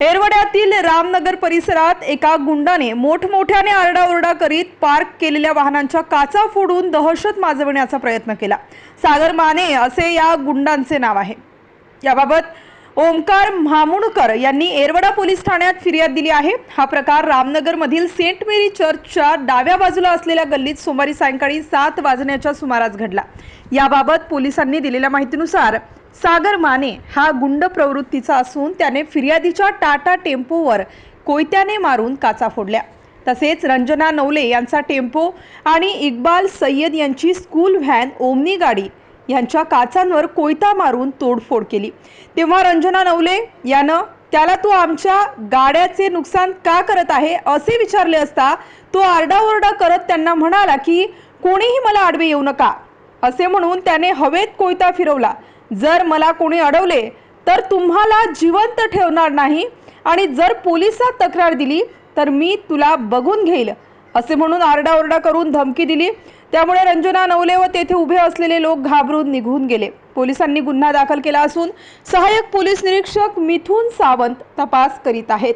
एरवड्यातील रामनगर परिसरात एका गुंडाने मोठमोठ्याने आरडाओरडा करीत पार्क केलेल्या वाहनांच्या काचा फोडून दहशत माजवण्याचा प्रयत्न केला. सागर माने असे या गुंडांचे नाव आहे. याबाबत ओमकार म्हामुणकर यांनी एरवडा पोलीस ठाण्यात फिर्याद दिली आहे. हा प्रकार रामनगरमधील सेंट मेरी चर्चच्या डाव्या बाजूला असलेल्या गल्लीत सोमवारी सायंकाळी सात वाजण्याच्या सुमारास घडला. याबाबत पोलिसांनी दिलेल्या माहितीनुसार सागर माने हा गुंड प्रवृत्तीचा असून त्याने फिर्यादीच्या टाटा टेम्पोवर कोयत्याने मारून काचा फोडल्या. तसेच रंजना नवले यांचा टेम्पो आणि इक्बाल सय्यद यांची स्कूल व्हॅन ओमनी गाडी यांच्या काचांवर कोयता मारून तोडफोड केली. तेव्हा रंजना नवले यानं त्याला तू आमच्या गाड्याचे नुकसान का करत आहे? असे विचारले असता तो आरडाओरडा करत त्यांना म्हणाला की कोणीही मला आडवे येऊ नका. असे म्हणून त्याने हवेत कोयता फिरवला. जर मला कोणी अडवले तर तुम्हाला जिवंत ठेवणार नाही. आणि जर पोलिसात तक्रार दिली तर मी तुला बघून घेईल असे म्हणून आरडाओरडा करून धमकी दिली. त्यामुळे रंजना नवले व तेथे उभे असलेले लोक घाबरून निघून गेले. पोलिसांनी गुन्हा दाखल केला असून सहाय्यक पोलीस निरीक्षक मिथुन सावंत तपास करीत आहेत.